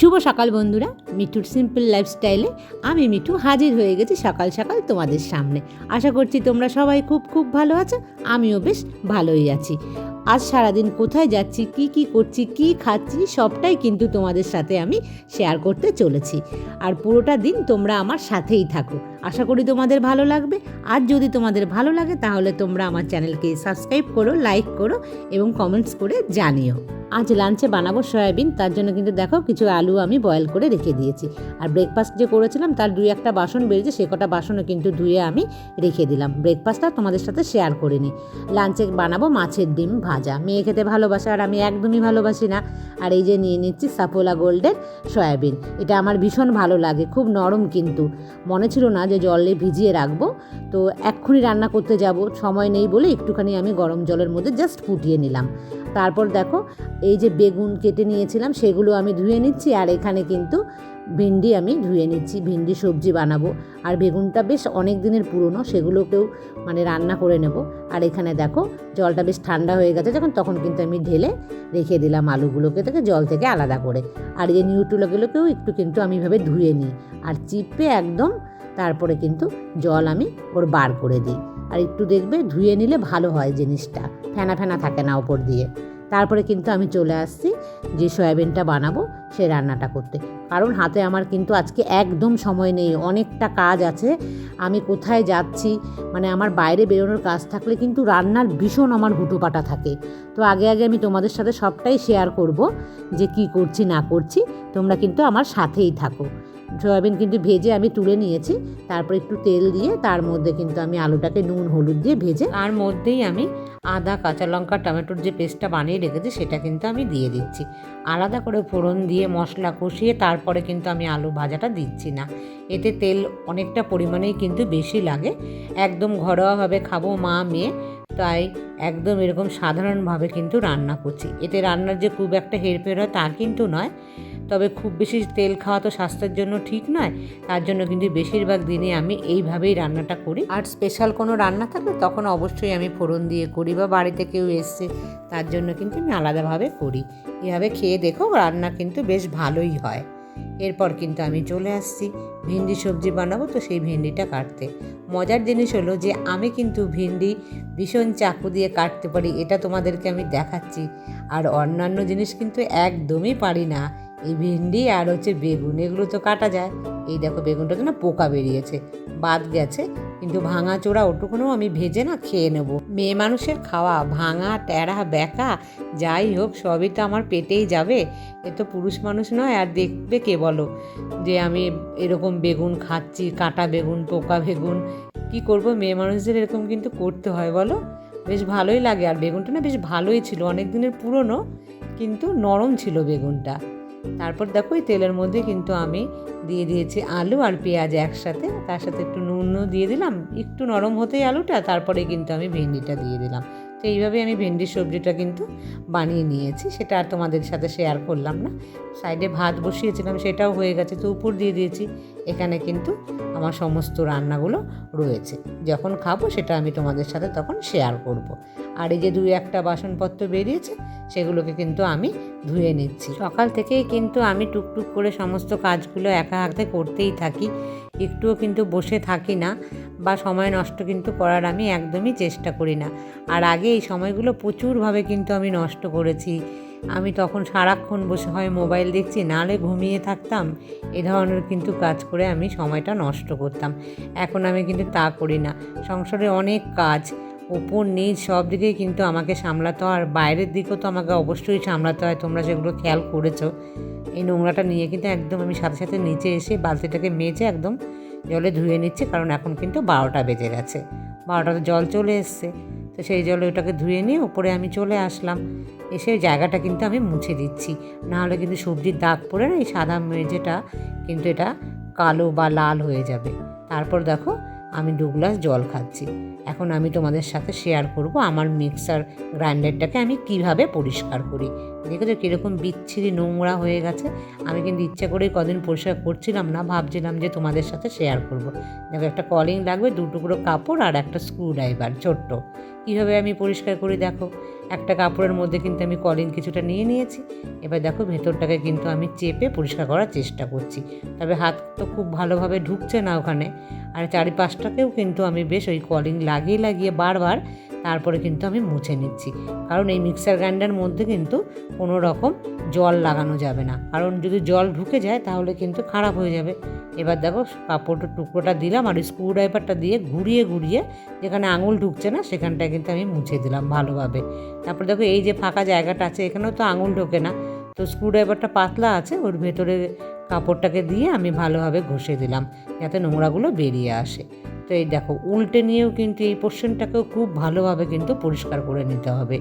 শুভ সকাল বন্ধুরা। মিঠুর সিম্পল লাইফস্টাইলে আমি মিঠু হাজির হয়ে গেছি সকাল সকাল তোমাদের সামনে। আশা করছি তোমরা সবাই খুব খুব ভালো আছো, আমিও বেশ ভালোই আছি। আজ সারাদিন কোথায় যাচ্ছি, কি কি করছি, কি খাচ্ছি, সবটাই কিন্তু তোমাদের সাথে আমি শেয়ার করতে চলেছি। আর পুরোটা দিন তোমরা আমার সাথেই থাকো। আশা করি তোমাদের ভালো লাগবে। আর যদি তোমাদের ভালো লাগে তাহলে তোমরা আমার চ্যানেলকে সাবস্ক্রাইব করো লাইক করো এবং কমেন্টস করে জানিও। আজ লাঞ্চে বানাবো সয়াবিন, তার জন্য কিন্তু দেখো কিছু আলু আমি বয়েল করে রেখে দিয়েছি। আর ব্রেকফাস্ট যে করেছিলাম, তার দুই একটা বাসন বেরিয়েছে, সে কটা বাসনও কিন্তু ধুয়ে আমি রেখে দিলাম। ব্রেকফাস্টটা তোমাদের সাথে শেয়ার করিনি লাঞ্চে বানাবো মাছের ডিম ভাজা মেয়ে খেতে ভালোবাসে আর আমি একদমই ভালোবাসি না। আর এই যে নিয়ে নিচ্ছি সাফোলা গোল্ডের সয়াবিন। এটা আমার ভীষণ ভালো লাগে, খুব নরম কিন্তু। মনে ছিল না যে জলে ভিজিয়ে রাখব। তো এক্ষুনি রান্না করতে যাব, সময় নেই বলে একটুখানি আমি গরম জলের মধ্যে জাস্ট ফুটিয়ে নিলাম। তারপর দেখো, এই যে বেগুন কেটে নিয়েছিলাম, সেগুলো আমি ধুয়ে নিচ্ছি আর এখানে কিন্তু ভিন্ডি আমি ধুয়ে নিচ্ছি, ভিন্ডি সবজি বানাবো। আর বেগুনটা বেশ অনেক দিনের পুরনো, সেগুলোকেও মানে রান্না করে নেব। আর এখানে দেখো, জলটা বেশ ঠান্ডা হয়ে গেছে যখন, তখন কিন্তু আমি ঢেলে রেখে দিলাম আলুগুলোকে থেকে, জল থেকে আলাদা করে। আর এই নিউট্রুলাগুলোকেও একটু কিন্তু আমি এভাবে ধুয়ে নিই। আর চিপে একদম, তারপরে কিন্তু জল আমি ওর বার করে দিই। আর একটু দেখবে, ধুয়ে নিলে ভালো হয় জিনিসটা। ফেনা ফেনা থাকে না ওপর দিয়ে। তারপরে কিন্তু আমি চলে আসছি যে সয়াবিনটা বানাবো, সে রান্নাটা করতে। কারণ হাতে আমার কিন্তু আজকে একদম সময় নেই, অনেকটা কাজ আছে। আমি কোথায় যাচ্ছি মানে আমার বাইরে বেরোনোর কাজ থাকলে কিন্তু রান্নার ভীষণ আমার হুটোপাটা থাকে। তো আগে আগে আমি তোমাদের সাথে সবটাই শেয়ার করব যে কি করছি, না করছি, তোমরা কিন্তু আমার সাথেই থাকো। সয়াবিন কিন্তু ভেজে আমি তুলে নিয়েছি। তারপর একটু তেল দিয়ে তার মধ্যে কিন্তু আমি আলুটাকে নুন, হলুদ দিয়ে ভেজে তার মধ্যেই আমি আদা, কাঁচা লঙ্কা, টমেটোর যে পেস্টটা বানিয়ে রেখেছি সেটা কিন্তু আমি দিয়ে দিচ্ছি। আলাদা করে ফোড়ন দিয়ে মশলা কষিয়ে তারপরে কিন্তু আমি আলু ভাজাটা দিচ্ছি না। এতে তেল অনেকটা পরিমাণেই কিন্তু বেশি লাগে। একদম ঘরোয়াভাবে খাব মা, মেয়ে, তাই একদম এরকম সাধারণভাবে কিন্তু রান্না করছি। এতে রান্নার যে খুব একটা হেরফের হয় তা কিন্তু নয়। তবে খুব বেশি তেল খাওয়া তো স্বাস্থ্যের জন্য ঠিক নয়। তার জন্য কিন্তু বেশিরভাগ দিনে আমি এইভাবেই রান্নাটা করি। আর স্পেশাল কোনো রান্না থাকলে তখন অবশ্যই আমি ফোড়ন দিয়ে করি বা বাড়িতে কেউ এসছে, তার জন্য কিন্তু আমি আলাদাভাবে করি। এভাবে খেয়ে দেখো রান্না কিন্তু বেশ ভালোই হয়। এরপর কিন্তু আমি চলে আসছি ভিন্ডি সবজি বানাবো তো সেই ভিন্ডিটা কাটতে। মজার জিনিস হলো যে আমি কিন্তু ভিন্ডি ভীষণ চাকু দিয়ে কাটতে পারি, এটা তোমাদেরকে আমি দেখাচ্ছি। আর অন্যান্য জিনিস কিন্তু একদমই পারি না। এই ভিন্ডি আর হচ্ছে বেগুন, এগুলো তো কাটা যায়। এই দেখো বেগুনটাতে না পোকা বেরিয়েছে, বাদ গেছে। কিন্তু ভাঙা চোড়া ওটুকুনও আমি ভেজে না খেয়ে নেব। মেয়ে মানুষের খাওয়া, ভাঙা ট্যাড়া ব্যাকা, যাই হোক, সবই তো আমার পেটেই যাবে। এ তো পুরুষ মানুষ নয়, আর দেখবে কে বলো? যে আমি এরকম বেগুন খাচ্ছি, কাটা বেগুন, পোকা বেগুন, কি করব? মেয়ে মানুষদের এরকম কিন্তু করতে হয়, বলো? বেশ ভালোই লাগে। আর বেগুনটা না বেশ ভালোই ছিল, অনেক দিনের পুরনো, কিন্তু নরম ছিল বেগুনটা। তারপর দেখো এই তেলের মধ্যে কিন্তু আমি দিয়ে দিয়েছি আলু আর পেঁয়াজ একসাথে। তার সাথে একটু নুনও দিয়ে দিলাম। একটু নরম হতেই আলুটা, তারপরে কিন্তু আমি ভেন্ডিটা দিয়ে দিলাম। তো এইভাবে আমি ভেন্ডির সবজিটা কিন্তু বানিয়ে নিয়েছি। সেটা আর তোমাদের সাথে শেয়ার করলাম না। সাইডে ভাত বসিয়েছিলাম, সেটাও হয়ে গেছে। তো উপর দিয়ে দিয়েছি। এখানে কিন্তু আমার সমস্ত রান্নাগুলো রয়েছে। যখন খাব সেটা আমি তোমাদের সাথে তখন শেয়ার করব। আর এই যে দুই একটা বাসনপত্র বেরিয়েছে, সেগুলোকে কিন্তু আমি ধুয়ে নিচ্ছি। সকাল থেকেই কিন্তু আমি টুকটুক করে সমস্ত কাজগুলো একা হাতে করতেই থাকি। একটুও কিন্তু বসে থাকি না বা সময় নষ্ট কিন্তু করার আমি একদমই চেষ্টা করি না। আর আগে এই সময়গুলো প্রচুরভাবে কিন্তু আমি নষ্ট করেছি। আমি তখন সারাক্ষণ বসে হয় মোবাইল দেখছি, নালে ঘুমিয়ে থাকতাম, এ ধরনের কিন্তু কাজ করে আমি সময়টা নষ্ট করতাম। এখন আমি কিন্তু তা করি না। সংসারে অনেক কাজ ওপর নিচ, সব দিকেই কিন্তু আমাকে সামলাতে হয়। আর বাইরের দিকেও তো আমাকে অবশ্যই সামলাতে হয়। তোমরা সেগুলো খেয়াল করেছ, এই নোংরাটা নিয়ে কিন্তু একদম আমি সাথে সাথে নিচে এসে বালতিটাকে মেজে একদম জলে ধুয়ে নিচ্ছি। কারণ এখন কিন্তু বারোটা বেজে গেছে। বারোটাতে জল চলে এসছে। তো সেই জলে ওটাকে ধুয়ে নিয়ে ওপরে আমি চলে আসলাম। এসে জায়গাটা কিন্তু আমি মুছে দিচ্ছি। নাহলে কিন্তু সবজির দাগ পড়ে না, এই সাদা মেঝেটা কিন্তু এটা কালো বা লাল হয়ে যাবে। তারপর দেখো আমি দু গ্লাস জল খাচ্ছি। এখন আমি তোমাদের সাথে শেয়ার করব আমার মিক্সার গ্রাইন্ডারটাকে আমি কীভাবে পরিষ্কার করি। দেখেছ কীরকম বিচ্ছিরি নোংরা হয়ে গেছে। আমি কিন্তু ইচ্ছা করেই কদিন পরিষ্কার করছিলাম না, ভাবছিলাম যে তোমাদের সাথে শেয়ার করব। দেখো, একটা কলিং লাগবে, দু টুকরো কাপড় আর একটা স্ক্রু ড্রাইভার ছোট্ট। কীভাবে আমি পরিষ্কার করি দেখো? একটা কাপড়ের মধ্যে কিন্তু আমি কলিং কিছুটা নিয়ে নিয়েছি। এবার দেখো ভেতরটাকে কিন্তু আমি চেপে পরিষ্কার করার চেষ্টা করছি। তবে হাত তো খুব ভালোভাবে ঢুকছে না ওখানে। আর চারিপাশটাকেও কিন্তু আমি বেশ ওই কলিং লাগিয়ে লাগিয়ে বারবার তারপরে কিন্তু আমি মুছে নিচ্ছি। কারণ এই মিক্সার গ্রাইন্ডার মধ্যে কিন্তু কোনো রকম জল লাগানো যাবে না। কারণ যদি জল ঢুকে যায় তাহলে কিন্তু খারাপ হয়ে যাবে। এবার দেখো কাপড়টা টুকরোটা দিলাম আর স্ক্রু ড্রাইভারটা দিয়ে ঘুরিয়ে ঘুরিয়ে যেখানে আঙুল ঢুকছে না সেখানটায় কিন্তু আমি মুছে দিলাম ভালোভাবে। তারপর দেখো এই যে ফাঁকা জায়গাটা আছে এখানেও তো আঙুল ঢোকে না। তো স্ক্রু ড্রাইভারটা পাতলা আছে, ওর ভেতরে কাপড়টাকে দিয়ে আমি ভালোভাবে ঘষে দিলাম যাতে নোংরাগুলো বেরিয়ে আসে। তো এই দেখো, উল্টে নিয়েও কিন্তু এই পোর্শনটাকেও খুব ভালোভাবে কিন্তু পরিষ্কার করে নিতে হবে।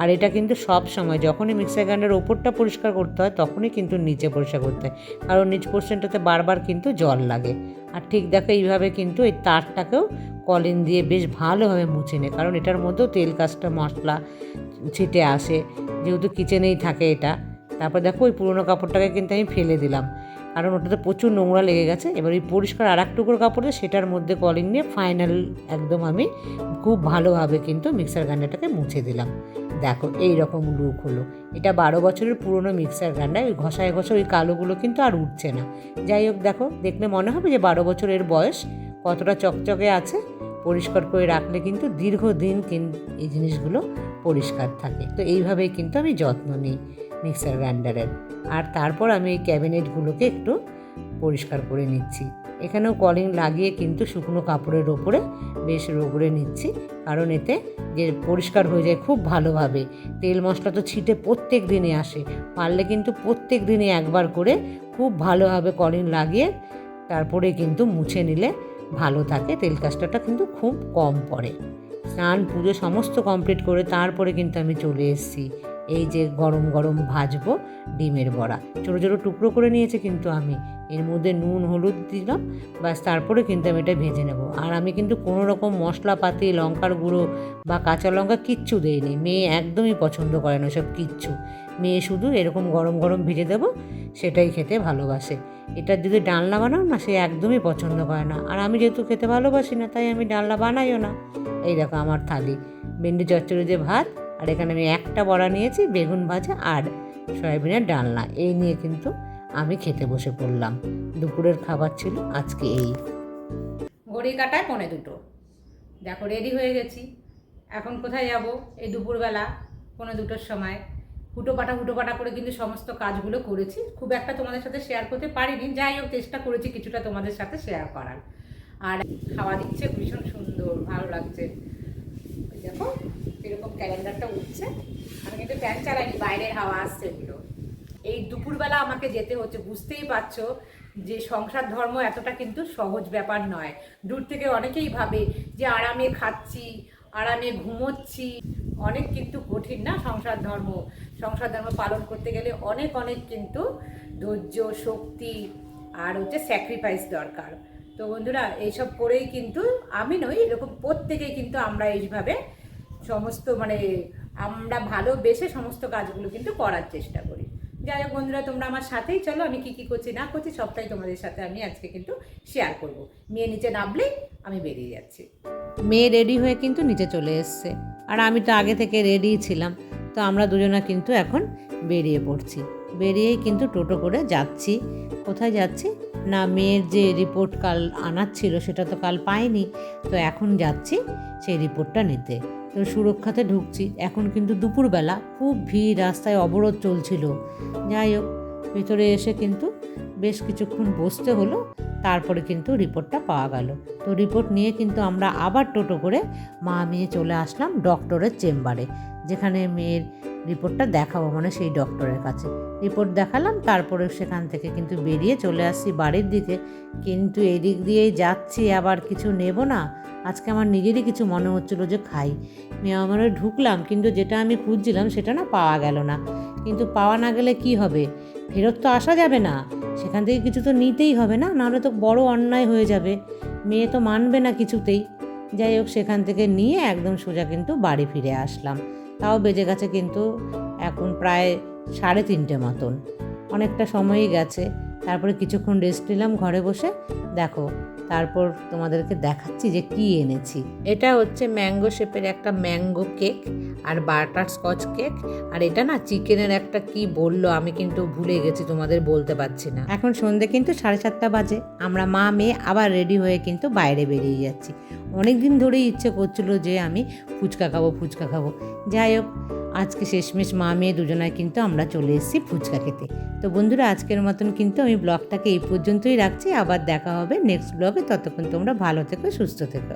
আর এটা কিন্তু সব সময়, যখনই মিক্সার গ্রাইন্ডার ওপরটা পরিষ্কার করতে হয়, তখনই কিন্তু নিচে পরিষ্কার করতে হয়। কারণ নিচ পোর্শনটাতে বারবার কিন্তু জল লাগে। আর ঠিক দেখো, এইভাবে কিন্তু এই তারটাকেও কলিন দিয়ে বেশ ভালোভাবে মুছে নেয় কারণ এটার মধ্যেও তেল কাজটা মশলা ছিটে আসে। যেহেতু কিচেনেই থাকে এটা, তারপর দেখো ওই পুরোনো কাপড়টাকে কিন্তু আমি ফেলে দিলাম। কারণ ওটাতে প্রচুর নোংরা লেগে গেছে। এবার ওই পরিষ্কার আর এক টুকরো কাপড়ে সেটার মধ্যে কলিং নিয়ে ফাইনাল একদম আমি খুব ভালোভাবে কিন্তু মিক্সার গ্রাইন্ডারটাকে মুছে দিলাম। দেখো এই রকম লুক হলো। এটা বারো বছরের পুরনো মিক্সার গ্রাইন্ডার ওই ঘষায় ঘষা ওই কালোগুলো কিন্তু আর উঠছে না। যাই হোক, দেখো, দেখলে মনে হবে যে বারো বছরের বয়স, কতটা চকচকে আছে। পরিষ্কার করে রাখলে কিন্তু দীর্ঘদিন এই জিনিসগুলো পরিষ্কার থাকে। তো এইভাবেই কিন্তু আমি যত্ন নিই। মিক্সার গ্রাইন্ডারের আর তারপর আমি এই ক্যাবিনেটগুলোকে একটু পরিষ্কার করে নিচ্ছি। এখানেও কলিং লাগিয়ে কিন্তু শুকনো কাপড়ের ওপরে বেশ রোগড়ে নিচ্ছি। কারণ এতে যে পরিষ্কার হয়ে যায় খুব ভালোভাবে। তেল মশলা তো ছিটে প্রত্যেক দিনে আসে। পারলে কিন্তু প্রত্যেক দিনে একবার করে খুব ভালোভাবে কলিং লাগিয়ে তারপরে কিন্তু মুছে নিলে ভালো থাকে। তেল কাজটাটা কিন্তু খুব কম পড়ে। স্নান, পুজো সমস্ত কমপ্লিট করে তারপরে কিন্তু আমি চলে এসেছি। এই যে গরম গরম ভাজবো ডিমের বড়া। ছোটো ছোটো টুকরো করে নিয়েছে কিন্তু আমি। এর মধ্যে নুন, হলুদ দিলাম, ব্যাস তারপরে কিন্তু আমি এটা ভেজে নেব। আর আমি কিন্তু কোনো রকম মশলাপাতি, লঙ্কার গুঁড়ো বা কাঁচা লঙ্কা কিচ্ছু দেইনি। মেয়ে একদমই পছন্দ করে না সব কিচ্ছু। মেয়ে শুধু এরকম গরম গরম ভেজে দেবো, সেটাই খেতে ভালোবাসে। এটা যদি ডালনা বানাও না, সে একদমই পছন্দ করে না। আর আমি যেহেতু খেতে ভালোবাসি না, তাই আমি ডালনা বানাইও না। এই দেখো আমার থালি। ভেন্ডি চচ্চড়ি যে ভাত আর এখানে আমি একটা বড়া নিয়েছি, বেগুন ভাজা আর সয়াবিনের ডালনা। এই নিয়ে কিন্তু আমি খেতে বসে পড়লাম। দুপুরের খাবার ছিল আজকে এই। ঘড়ি কাটায় পনে দুটো। দেখো রেডি হয়ে গেছি। এখন কোথায় যাব? এই দুপুরবেলা, পনে দুটোর সময়। হুটো পাটা হুটো পাটা করে কিন্তু সমস্ত কাজগুলো করেছি। খুব একটা তোমাদের সাথে শেয়ার করতে পারিনি। যাই হোক, চেষ্টা করেছি কিছুটা তোমাদের সাথে শেয়ার করার। আর খাওয়া দিচ্ছে ভীষণ সুন্দর, ভালো লাগছে। দেখো এরকম ক্যালেন্ডারটা উঠছে, আমি কিন্তু ফ্যান চালাইনি, বাইরের হাওয়া আসছে এগুলো। এই দুপুরবেলা আমাকে যেতে হচ্ছে, বুঝতেই পারছ যে সংসার ধর্ম এতটা কিন্তু সহজ ব্যাপার নয়। দূর থেকে অনেকেই ভাবে যে আরামে খাচ্ছি, আরামে ঘুমোচ্ছি, অনেক কিন্তু কঠিন না সংসার ধর্ম। সংসার ধর্ম পালন করতে গেলে অনেক অনেক কিন্তু ধৈর্য, শক্তি আর হচ্ছে স্যাক্রিফাইস দরকার। তো বন্ধুরা, এইসব করেই কিন্তু আমি নই, এরকম প্রত্যেকেই কিন্তু আমরা এইভাবে সমস্ত মানে আমরা ভালোবেসে সমস্ত কাজগুলো কিন্তু করার চেষ্টা করি। যাই হোক বন্ধুরা, তোমরা আমার সাথেই চলো, আমি কি কি করছি না করছি সবটাই তোমাদের সাথে আমি আজকে কিন্তু শেয়ার করব। মেয়ে নিচে নামলেই আমি বেরিয়ে যাচ্ছি। মেয়ে রেডি হয়ে কিন্তু নিচে চলে এসছে। আর আমি তো আগে থেকে রেডি ছিলাম, তো আমরা দুজনা কিন্তু এখন বেরিয়ে পড়ছি। বেরিয়েই কিন্তু টোটো করে যাচ্ছি। কোথায় যাচ্ছি? না, মেয়ের যে রিপোর্ট কাল আনার ছিল, সেটা তো কাল পাইনি, তো এখন যাচ্ছি সেই রিপোর্টটা নিতে। তো সুরক্ষাতে ঢুকছি। এখন কিন্তু দুপুরবেলা খুব ভিড়, রাস্তায় অবরোধ চলছিল। যাই হোক, ভিতরে এসে কিন্তু বেশ কিছুক্ষণ বসতে হলো, তারপরে কিন্তু রিপোর্টটা পাওয়া গেল। তো রিপোর্ট নিয়ে কিন্তু আমরা আবার টোটো করে মা মেয়ে চলে আসলাম ডক্টরের চেম্বারে, যেখানে মেয়ের রিপোর্টটা দেখাবো মানে সেই ডক্টরের কাছে। রিপোর্ট দেখালাম, তারপরে সেখান থেকে কিন্তু বেরিয়ে চলে আসছি বাড়ির দিকে। কিন্তু এদিক দিয়েই যাচ্ছি, আবার কিছু নেব না। আজকে আমার নিজেরই কিছু মনে হচ্ছিল যে খাই। মেয়ে আমার ঢুকলাম, কিন্তু যেটা আমি খুঁজছিলাম সেটা না পাওয়া গেল না। কিন্তু পাওয়া না গেলে কি হবে? ফেরত তো আসা যাবে না। সেখান থেকে কিছু তো নিতেই হবে না, নাহলে তো বড় অন্যায় হয়ে যাবে। মেয়ে তো মানবে না কিছুতেই। যাই হোক, সেখান থেকে নিয়ে একদম সোজা কিন্তু বাড়ি ফিরে আসলাম। তাও বেজে গেছে কিন্তু এখন প্রায় সাড়ে তিনটে মতন। অনেকটা সময়ই গেছে। তারপরে কিছুক্ষণ রেস্ট নিলাম ঘরে বসে। দেখো তারপর তোমাদেরকে দেখাচ্ছি যে কি এনেছি। এটা হচ্ছে ম্যাঙ্গো শেপের একটা ম্যাঙ্গো কেক। আর বাটার স্কচ কেক, আর এটা না চিকেনের একটা কি বলল, আমি কিন্তু ভুলে গেছি, তোমাদের বলতে পারছি না। এখন সন্ধে কিন্তু সাড়ে সাতটা বাজে। আমরা মা, মেয়ে আবার রেডি হয়ে কিন্তু বাইরে বেরিয়ে যাচ্ছি। অনেক দিন ধরেই ইচ্ছে করছিল যে আমি ফুচকা খাব ফুচকা খাব। যাই হোক, আজকে শেষমেশ মা, মেয়ে দুজনায় কিন্তু আমরা চলে এসেছি ফুচকা খেতে। তো বন্ধুরা, আজকের মতন কিন্তু আমি ব্লগটাকে এই পর্যন্তই রাখছি। আবার দেখা হবে নেক্সট ব্লগে। ততক্ষণ তোমরা ভালো থেকো, সুস্থ থেকো।